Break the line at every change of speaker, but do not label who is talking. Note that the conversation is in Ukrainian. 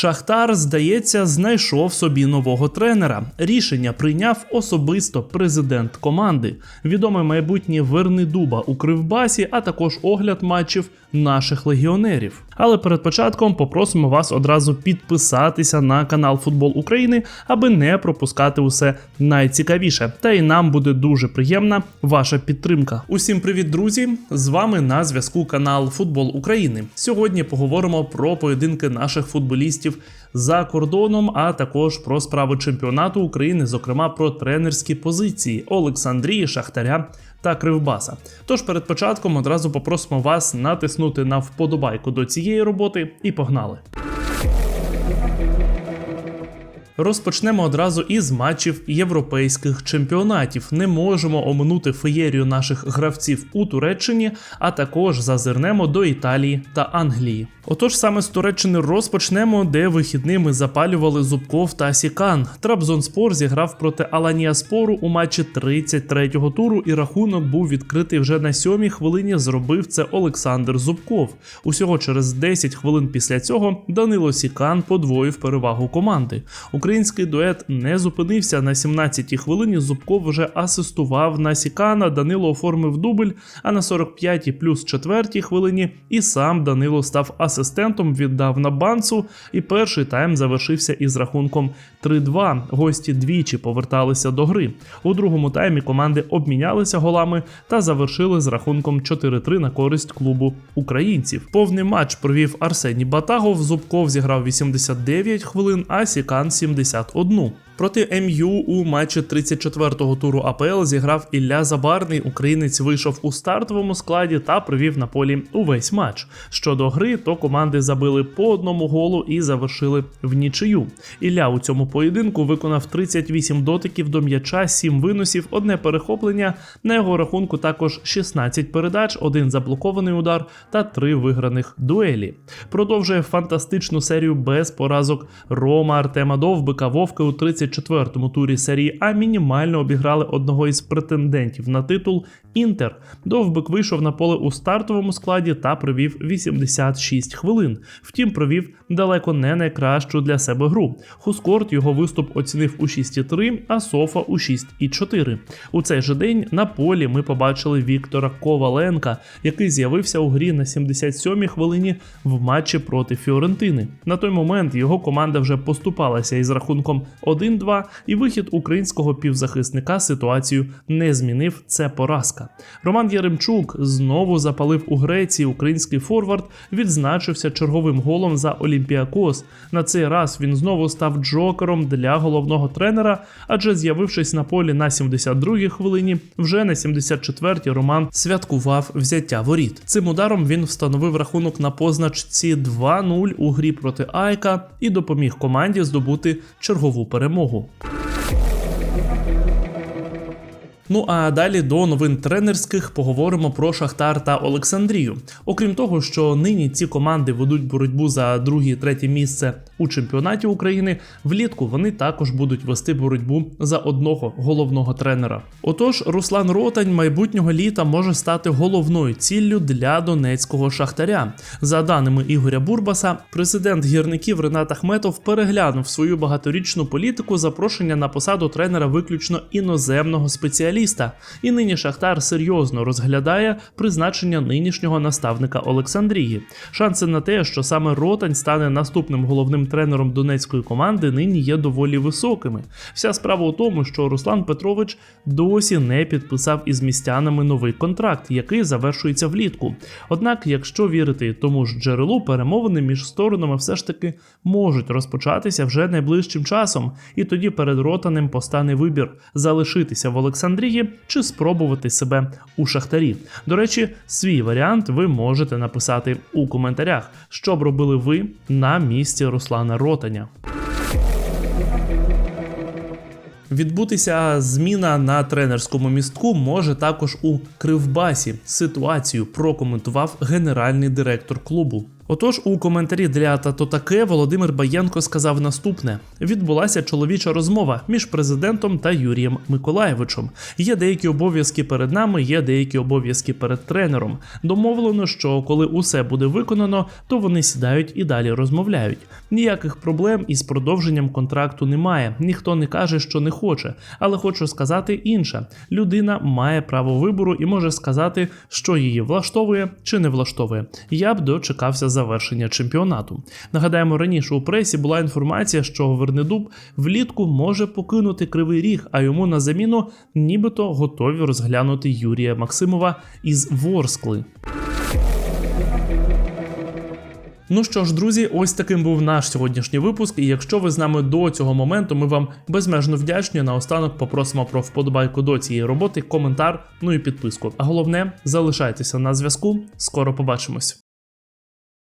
Шахтар, здається, знайшов собі нового тренера. Рішення прийняв особисто президент команди, відомий майбутнє Верни Дуба у Кривбасі, а також огляд матчів наших легіонерів. Але перед початком попросимо вас одразу підписатися на канал Футбол України, аби не пропускати усе найцікавіше. Та й нам буде дуже приємна ваша підтримка. Усім привіт, друзі! З вами на зв'язку канал Футбол України. Сьогодні поговоримо про поєдинки наших футболістів за кордоном, а також про справи чемпіонату України, зокрема про тренерські позиції Олександрії, Шахтаря та Кривбаса. Тож перед початком одразу попросимо вас натиснути на вподобайку до цієї роботи і погнали. Розпочнемо одразу із матчів європейських чемпіонатів. Не можемо оминути феєрію наших гравців у Туреччині, а також зазирнемо до Італії та Англії. Отож, саме з Туреччини розпочнемо, де вихідними запалювали Зубков та Сікан. Трабзонспор зіграв проти Аланіаспору у матчі 33-го туру, і рахунок був відкритий вже на сьомій хвилині. Зробив це Олександр Зубков. Усього через 10 хвилин після цього Данило Сікан подвоїв перевагу команди. Український дует не зупинився на 17-й хвилині. Зубков вже асистував на Сікана. Данило оформив дубль. А на 45-й плюс 4 хвилині і сам Данило став асистентом, віддав на банцу. І перший тайм завершився із рахунком 3-2. Гості двічі поверталися до гри. У другому таймі команди обмінялися голами та завершили з рахунком 4-3 на користь клубу українців. Повний матч провів Арсеній Батагов. Зубков зіграв 89 хвилин, а Сікан 71. Проти МЮ у матчі 34-го туру АПЛ зіграв Ілля Забарний. Українець вийшов у стартовому складі та провів на полі увесь матч. Щодо гри, то команди забили по одному голу і завершили в нічию. Ілля у цьому поєдинку виконав 38 дотиків до м'яча, 7 виносів, одне перехоплення. На його рахунку також 16 передач, один заблокований удар та 3 виграних дуелі. Продовжує фантастичну серію без поразок Рома Артема Довбика Вовка у 30 34-му турі серії А мінімально обіграли одного із претендентів на титул Інтер. Довбик вийшов на поле у стартовому складі та провів 86 хвилин. Втім, провів далеко не найкращу для себе гру. Хускорт його виступ оцінив у 6,3, а Софа у 6,4. У цей же день на полі ми побачили Віктора Коваленка, який з'явився у грі на 77-й хвилині в матчі проти Фіорентини. На той момент його команда вже поступалася із рахунком 1-2, і вихід українського півзахисника ситуацію не змінив. Це поразка. Роман Яремчук знову запалив у Греції український форвард, відзначився черговим голом за Олімпіакос. На цей раз він знову став джокером для головного тренера, адже з'явившись на полі на 72-й хвилині, вже на 74-й Роман святкував взяття воріт. Цим ударом він встановив рахунок на позначці 2-0 у грі проти Айка і допоміг команді здобути чергову перемогу. morro. Ну а далі до новин тренерських поговоримо про Шахтар та Олександрію. Окрім того, що нині ці команди ведуть боротьбу за друге і третє місце у чемпіонаті України, влітку вони також будуть вести боротьбу за одного головного тренера. Отож, Руслан Ротань майбутнього літа може стати головною ціллю для донецького шахтаря. За даними Ігоря Бурбаса, президент гірників Ренат Ахметов переглянув свою багаторічну політику запрошення на посаду тренера виключно іноземного спеціаліста спеціаліста, і нині Шахтар серйозно розглядає призначення нинішнього наставника Олександрії. Шанси на те, що саме Ротань стане наступним головним тренером донецької команди, нині є доволі високими. Вся справа у тому, що Руслан Петрович досі не підписав із містянами новий контракт, який завершується влітку. Однак, якщо вірити тому ж джерелу, перемовини між сторонами все ж таки можуть розпочатися вже найближчим часом, і тоді перед Ротанем постане вибір залишитися в Олександрії. Росії чи спробувати себе у шахтарі. До речі, свій варіант ви можете написати у коментарях, що б робили ви на місці Руслана Ротаня. Відбутися зміна на тренерському містку може також у Кривбасі. Ситуацію прокоментував генеральний директор клубу. Отож, у коментарі для «Тато таке Володимир Баєнко сказав наступне: відбулася чоловіча розмова між президентом та Юрієм Миколаєвичем. Є деякі обов'язки перед нами, є деякі обов'язки перед тренером. Домовлено, що коли усе буде виконано, то вони сідають і далі розмовляють. Ніяких проблем із продовженням контракту немає. Ніхто не каже, що не хоче. Але хочу сказати інше: людина має право вибору і може сказати, що її влаштовує чи не влаштовує. Я б дочекався завершення чемпіонату. Нагадаємо, раніше у пресі була інформація, що Вернедуб влітку може покинути кривий ріг, а йому на заміну нібито готові розглянути Юрія Максимова із Ворскли. Ну що ж, друзі, ось таким був наш сьогоднішній випуск. І якщо ви з нами до цього моменту, ми вам безмежно вдячні. Наостанок попросимо про вподобайку до цієї роботи, коментар, ну і підписку. А головне, залишайтеся на зв'язку. Скоро побачимось.